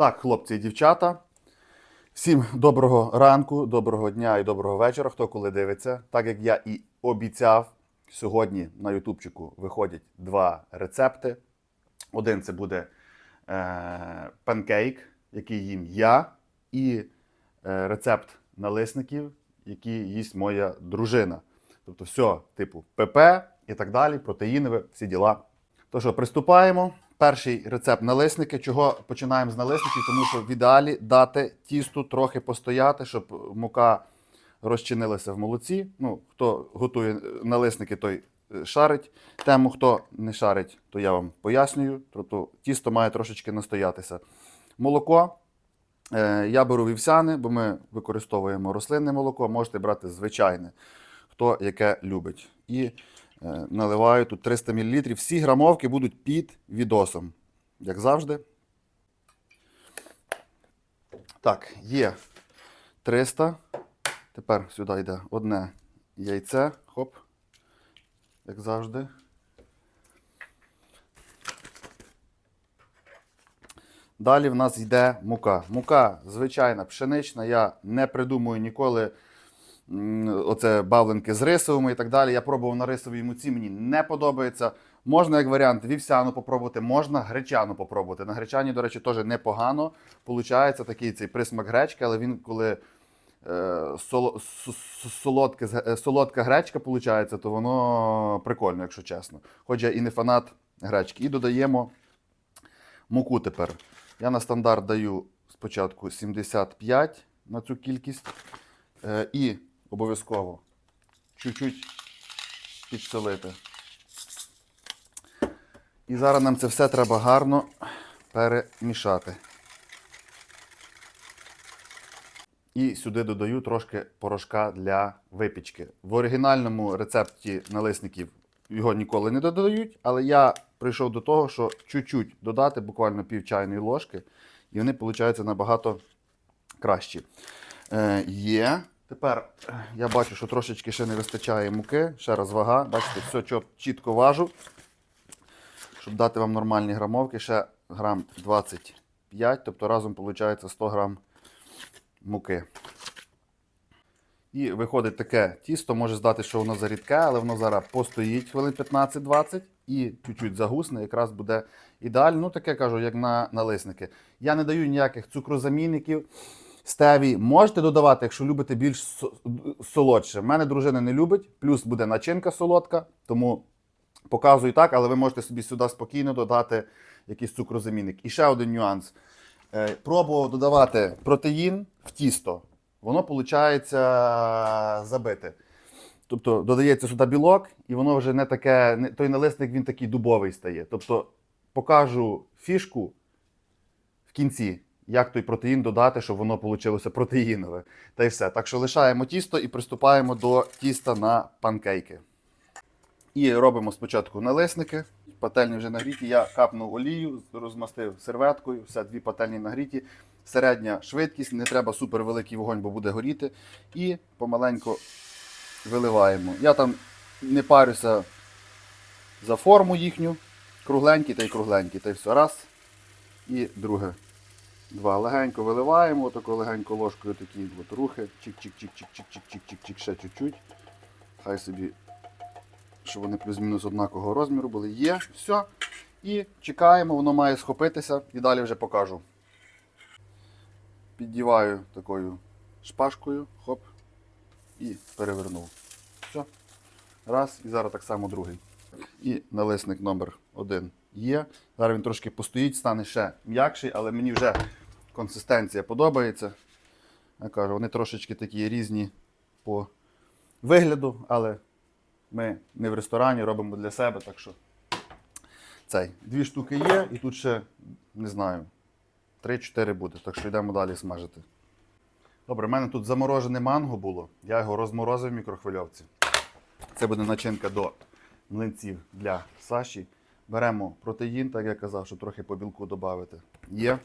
Так, хлопці і дівчата. Всім доброго ранку, доброго дня і доброго вечора, хто коли дивиться. Так як я і обіцяв, сьогодні на Ютубчику виходять два рецепти. Один це буде е, панкейк, який їм я, і е, рецепт налисників, який їсть моя дружина. Тобто, все, типу ПП і так далі, протеїнове, всі діла. То що, приступаємо. Перший рецепт налисники. Чого починаємо з налисників? Тому що в ідеалі дати тісту трохи постояти, щоб мука розчинилася в молоці. Ну, хто готує налисники, той е, шарить тему. Хто не шарить, то я вам пояснюю. Тобто тісто має трошечки настоятися. Молоко. Е, Я беру вівсяне, бо ми використовуємо рослинне молоко, можете брати звичайне, хто яке любить. І наливаю тут 300 мл. Всі грамовки будуть під відосом, як завжди. Так, є 300. Тепер сюди йде одне яйце. Хоп. Як завжди. Далі в нас йде мука. Мука звичайна, пшенична. Я не придумую ніколи оце бавленки з рисовими і так далі. Я пробував на рисовій муці, мені не подобається. Можна, як варіант, вівсяну попробувати, можна гречану попробувати. На гречані, до речі, теж непогано. Получається такий цей присмак гречки, але він коли е, солодке, е, солодка гречка виходить, то воно прикольно, якщо чесно. Хоч я і не фанат гречки. І додаємо муку тепер. Я на стандарт даю спочатку 75 на цю кількість. Е, і обов'язково чуть-чуть підсолити. І зараз нам це все треба гарно перемішати. І сюди додаю трошки порошка для випічки. В оригінальному рецепті налисників його ніколи не додають, але я прийшов до того, що чуть-чуть додати, буквально пів чайної ложки, і вони получаються набагато кращі. Е, є. Тепер е, я бачу, що трошечки ще не вистачає муки. Ще раз вага. Бачите, все чітко важу. Щоб дати вам нормальні грамовки, ще грам 25, тобто разом виходить 100 грам муки. І виходить таке тісто, може здати, що воно зарідке, але воно зараз постоїть хвилин 15-20 і чуть-чуть загусне, якраз буде ідеально. Ну, таке кажу, як на налисники. Я не даю ніяких цукрозамінників. Стеві можете додавати, якщо любите більш солодше. В мене дружина не любить, плюс буде начинка солодка, тому показую так, але ви можете собі сюди спокійно додати якийсь цукрозамінник. І ще один нюанс. Е, Пробував додавати протеїн в тісто, воно виходить забите. Тобто додається сюди білок, і воно вже не таке, той налисник він такий дубовий стає. Тобто покажу фішку в кінці, як той протеїн додати, щоб воно вийшло протеїнове. Та й все. Так що лишаємо тісто і приступаємо до тіста на панкейки. І робимо спочатку налисники. Пательні вже нагріті. Я капнув олію, розмастив серветкою, все, дві пательні нагріті. Середня швидкість, не треба супер великий вогонь, бо буде горіти. І помаленько виливаємо. Я там не парюся за форму їхню. Кругленький та й кругленький. Та й все. Раз. І друге. Два. Легенько виливаємо, отако легенько ложкою такі от рухи. Чик-чик-чик-чик-чик-чик-чик-чик, ще чуть-чуть. Хай собі щоб вони плюс-мінус однакового розміру були. Є, все. І чекаємо, воно має схопитися і далі вже покажу. Піддіваю такою шпажкою, хоп, і перевернув. Все. Раз, і зараз так само другий. І налисник номер один є. Зараз він трошки постоїть, стане ще м'якший, але мені вже консистенція подобається. Я кажу, вони трошечки такі різні по вигляду, але ми не в ресторані робимо для себе, так що цей. Дві штуки є, і тут ще, не знаю, 3-4 буде. Так що йдемо далі смажити. Добре, в мене тут заморожене манго було. Я його розморозив в мікрохвильовці. Це буде начинка до млинців для Саші. Беремо протеїн, так як я казав, щоб трохи по білку додати. Є.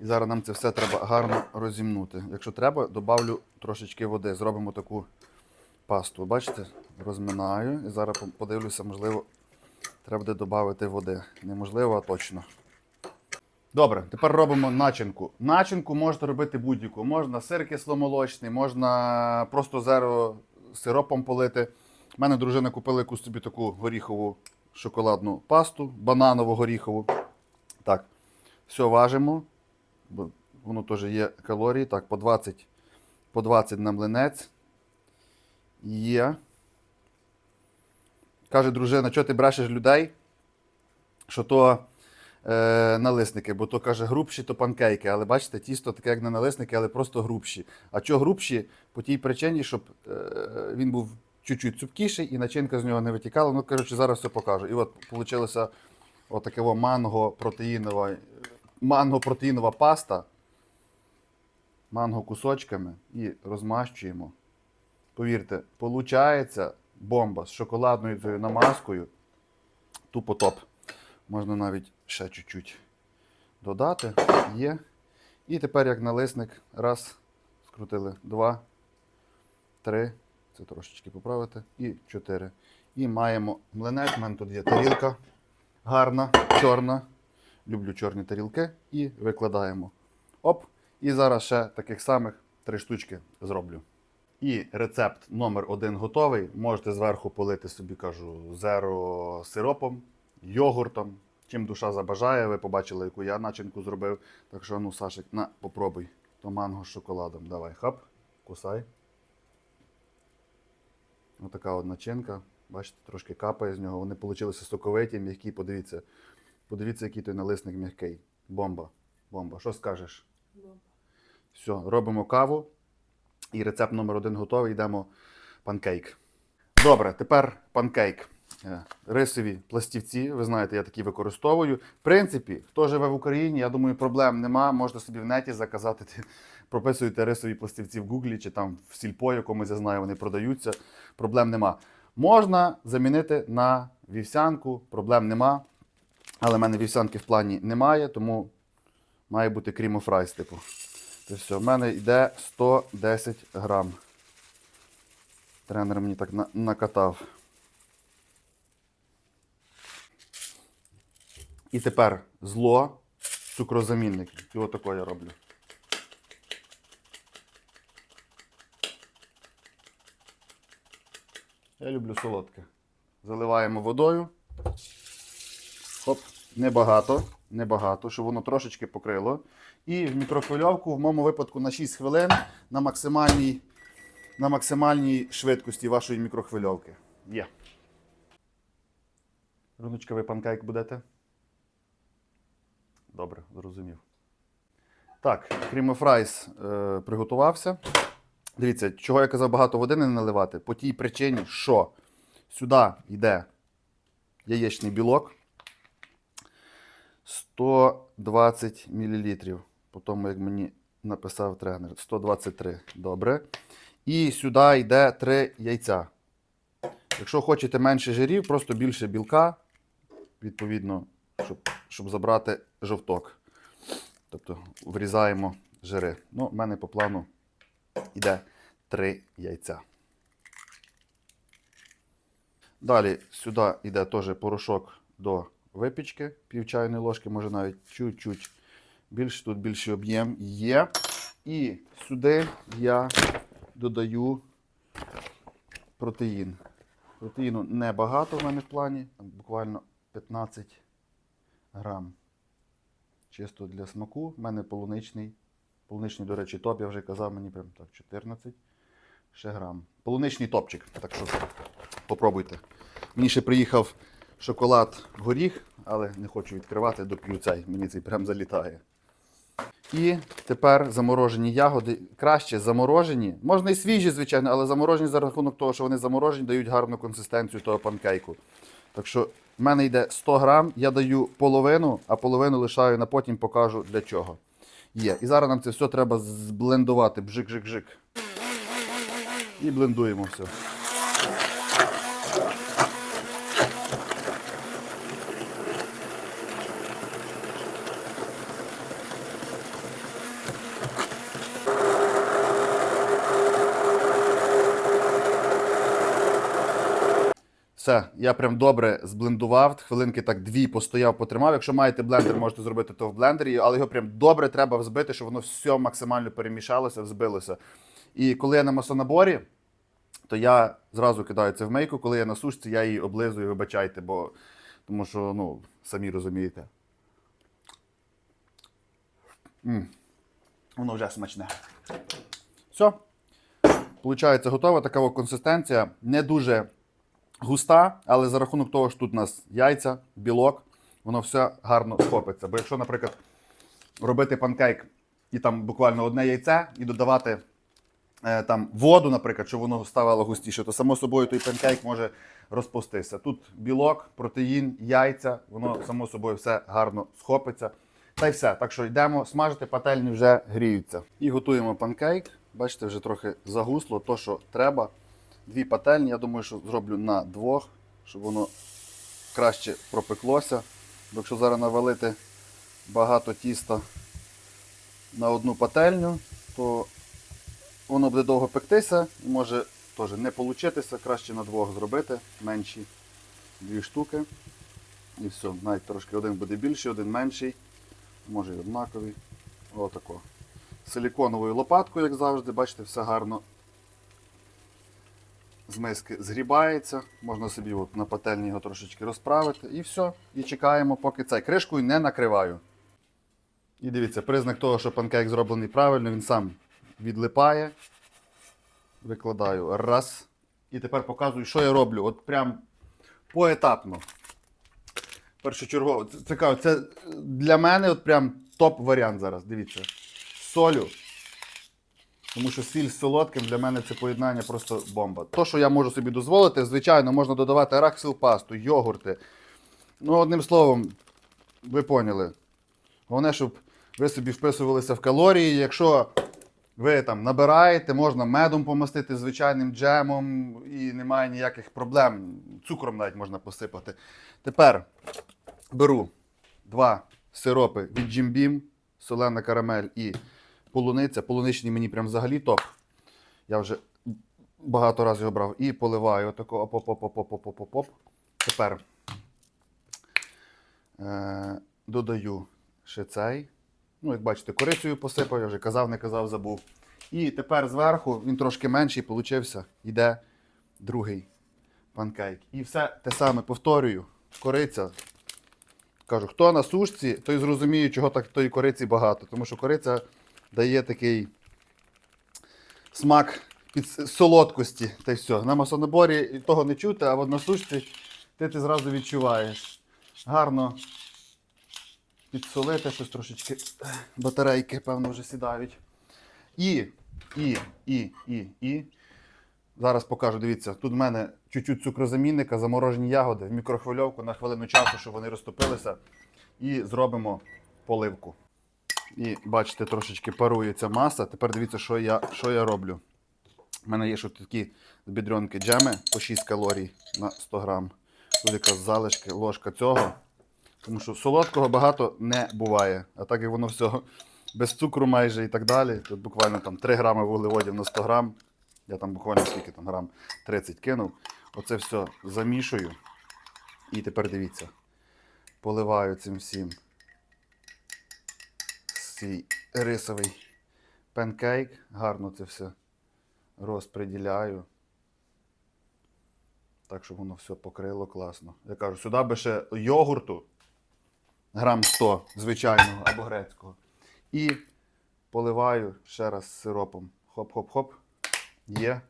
І зараз нам це все треба гарно розімнути. Якщо треба, додавлю трошечки води. Зробимо таку пасту. Бачите? Розминаю. І зараз подивлюся, можливо, треба буде додати води. Неможливо, а точно. Добре, тепер робимо начинку. Начинку можна робити будь-яку. Можна сир кисломолочний, можна просто зеро сиропом полити. У мене дружина купила якусь собі таку горіхову шоколадну пасту, бананово-горіхову. Так, все важимо, бо воно теж є калорії. Так, по 20, по 20 на млинець. Є. Каже дружина, що ти брешеш людей? Що то е, налисники, бо то каже грубші, то панкейки. Але бачите, тісто таке, як не налисники, але просто грубші. А чого грубші? По тій причині, щоб е, він був чуть-чуть цупкіший і начинка з нього не витікала. Ну, коротше, зараз все покажу. І от вийшло отаке манго протеїнова, манго протеїнова паста. Манго кусочками і розмащуємо. Повірте, виходить бомба з шоколадною цією намазкою. Тупо топ. Можна навіть ще чуть-чуть додати. Є. І тепер як налисник. Раз. Скрутили. Два. Три. Це трошечки поправити. І чотири. І маємо млинець. У мене тут є тарілка. Гарна, чорна. Люблю чорні тарілки. І викладаємо. Оп. І зараз ще таких самих три штучки зроблю. І рецепт номер один готовий. Можете зверху полити собі, кажу, зеро сиропом, йогуртом. Чим душа забажає, ви побачили, яку я начинку зробив. Так що, ну, Сашик, на, попробуй. То манго з шоколадом. Давай, хап, кусай. Отака от начинка. Бачите, трошки капає з нього. Вони вийшли соковиті, м'які. Подивіться. Подивіться, який той налисник м'який. Бомба. Бомба. Що скажеш? Бомба. Все, робимо каву. І рецепт номер один готовий. Йдемо панкейк. Добре, тепер панкейк. Е, Рисові пластівці, ви знаєте, я такі використовую. В принципі, хто живе в Україні, я думаю, проблем нема. Можете собі в неті заказати. Ти Прописуєте рисові пластівці в Гуглі чи там в сільпо якомусь, я знаю, вони продаються. Проблем нема. Можна замінити на вівсянку, проблем нема. Але в мене вівсянки в плані немає, тому має бути крім фрайс, типу. Це все. В мене йде 110 грам. Тренер мені так на- накатав. І тепер зло, цукрозамінник. І отако я роблю. Я люблю солодке. Заливаємо водою. Хоп, небагато, небагато, щоб воно трошечки покрило. І в мікрохвильовку, в моєму випадку, на 6 хвилин на максимальній, на максимальній швидкості вашої мікрохвильовки. Є. Руночка, ви панкейк будете? Добре, зрозумів. Так, крімофрайс е, приготувався. Дивіться, чого я казав багато води не наливати? По тій причині, що сюди йде яєчний білок 120 мл. По тому, як мені написав тренер, 123. Добре. І сюди йде 3 яйця. Якщо хочете менше жирів, просто більше білка, відповідно, щоб, щоб забрати жовток. Тобто врізаємо жири. Ну, в мене по плану йде 3 яйця. Далі сюди йде теж порошок до випічки, пів чайної ложки, може навіть чуть-чуть більше, тут більший об'єм є. І сюди я додаю протеїн. Протеїну небагато в мене в плані, буквально 15 грам. Чисто для смаку. У мене полуничний. Полуничний, до речі, топ, я вже казав, мені прям так 14 ще грам. Полуничний топчик. Так що попробуйте. Мені ще приїхав шоколад горіх, але не хочу відкривати, доп'ю цей. Мені цей прям залітає. І тепер заморожені ягоди. Краще заморожені. Можна і свіжі, звичайно, але заморожені за рахунок того, що вони заморожені, дають гарну консистенцію того панкейку. Так що в мене йде 100 грам, я даю половину, а половину лишаю на потім покажу для чого. Є. І зараз нам це все треба зблендувати. Бжик-жик-жик. І блендуємо все. Все, я прям добре зблендував. Хвилинки так дві постояв, потримав. Якщо маєте блендер, можете зробити то в блендері, але його прям добре треба взбити, щоб воно все максимально перемішалося, взбилося. І коли я на масонаборі, то я зразу кидаю це в мийку. Коли я на сушці, я її облизую, вибачайте, бо тому що, ну, самі розумієте. м Воно вже смачне. Все. Получається, готова така консистенція. Не дуже густа, але за рахунок того, що тут у нас яйця, білок, воно все гарно схопиться. Бо якщо, наприклад, робити панкейк і там буквально одне яйце, і додавати е, там воду, наприклад, щоб воно ставало густіше, то само собою той панкейк може розпуститися. Тут білок, протеїн, яйця, воно само собою все гарно схопиться. Та й все. Так що йдемо смажити, пательні вже гріються. І готуємо панкейк. Бачите, вже трохи загусло, то що треба. Дві пательні, я думаю, що зроблю на двох, щоб воно краще пропеклося. Бо якщо зараз навалити багато тіста на одну пательню, то воно буде довго пектися і може теж не получитися. Краще на двох зробити, менші дві штуки. І все, навіть трошки один буде більший, один менший, може і однаковий. Отако. Силіконовою лопаткою, як завжди, бачите, все гарно з згрібається. Можна собі от на пательні його трошечки розправити. І все. І чекаємо, поки цей кришкою не накриваю. І дивіться, признак того, що панкейк зроблений правильно, він сам відлипає. Викладаю раз. І тепер показую, що я роблю. От прям поетапно. Першочергово. Це, це для мене от прям топ-варіант зараз. Дивіться. Солю. Тому що сіль з солодким для мене це поєднання просто бомба. То, що я можу собі дозволити, звичайно, можна додавати арахісову пасту, йогурти. Ну, одним словом, ви поняли. Головне, щоб ви собі вписувалися в калорії. Якщо ви там набираєте, можна медом помастити звичайним джемом і немає ніяких проблем. Цукром навіть можна посипати. Тепер беру два сиропи від Jim Beam, солена карамель і полуниця. Полуничний мені прям взагалі топ. Я вже багато разів його брав. І поливаю отако оп-оп-оп-оп-оп-оп-оп. Тепер е- додаю ще цей. Ну, як бачите, корицею посипав, я вже казав, не казав, забув. І тепер зверху він трошки менший получився. Йде другий панкейк. І все те саме повторюю. Кориця. Кажу, хто на сушці, той зрозуміє, чого так тої кориці багато. Тому що кориця дає такий смак під солодкості. Та й все. На масонаборі того не чути, а от на сушці ти, ти зразу відчуваєш. Гарно підсолити, щось трошечки батарейки, певно, вже сідають. І, і, і, і, і. Зараз покажу, дивіться, тут в мене чуть-чуть цукрозамінника, заморожені ягоди в мікрохвильовку на хвилину часу, щоб вони розтопилися. І зробимо поливку. І бачите, трошечки парується маса. Тепер дивіться, що я, що я роблю. У мене є ще такі бідренки джеми по 6 калорій на 100 грам. Тут якраз залишки, ложка цього. Тому що солодкого багато не буває. А так як воно все без цукру майже і так далі. Тут буквально там 3 грами вуглеводів на 100 грам. Я там буквально скільки там грам 30 кинув. Оце все замішую. І тепер дивіться. Поливаю цим всім свій рисовий панкейк. Гарно це все розподіляю. Так, щоб воно все покрило класно. Я кажу, сюди би ще йогурту грам 100 звичайного або грецького. І поливаю ще раз сиропом. Хоп-хоп-хоп. Є.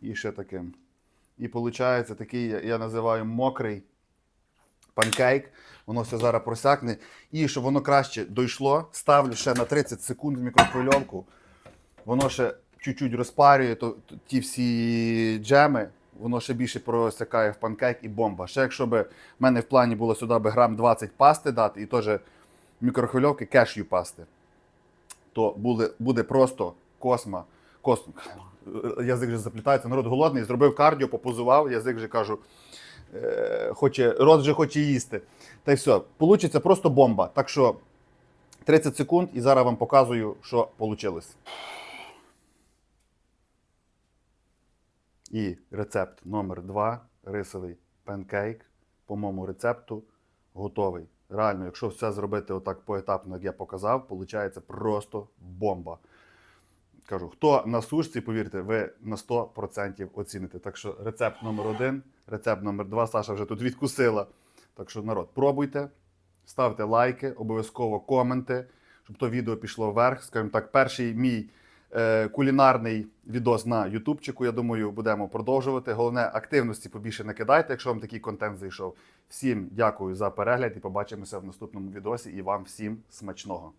І ще таким. І виходить такий, я називаю мокрий панкейк. Воно все зараз просякне. І щоб воно краще дійшло, ставлю ще на 30 секунд в мікрохвильовку. Воно ще чуть-чуть розпарює то, то- ті всі джеми, воно ще більше просякає в панкейк і бомба. Ще якщо б в мене в плані було сюди би грам 20 пасти дати і теж мікрохвильовки кешю пасти, то буде, буде просто косма. Кос... Язик вже заплітається, народ голодний, зробив кардіо, попозував, язик вже кажу, хоче, рот вже хоче їсти. Та й все. Получиться просто бомба. Так що 30 секунд і зараз вам показую, що вийшло. І рецепт номер 2 рисовий панкейк по моєму рецепту готовий. Реально, якщо все зробити отак поетапно, як я показав, виходить просто бомба. Кажу, хто на сушці, повірте, ви на 100% оціните. Так що рецепт номер один, рецепт номер два, Саша вже тут відкусила. Так що, народ, пробуйте, ставте лайки, обов'язково коменти, щоб то відео пішло вверх. Скажімо так, перший мій е, кулінарний відос на Ютубчику. Я думаю, будемо продовжувати. Головне, активності побільше не кидайте, якщо вам такий контент зайшов. Всім дякую за перегляд і побачимося в наступному відосі. І вам всім смачного.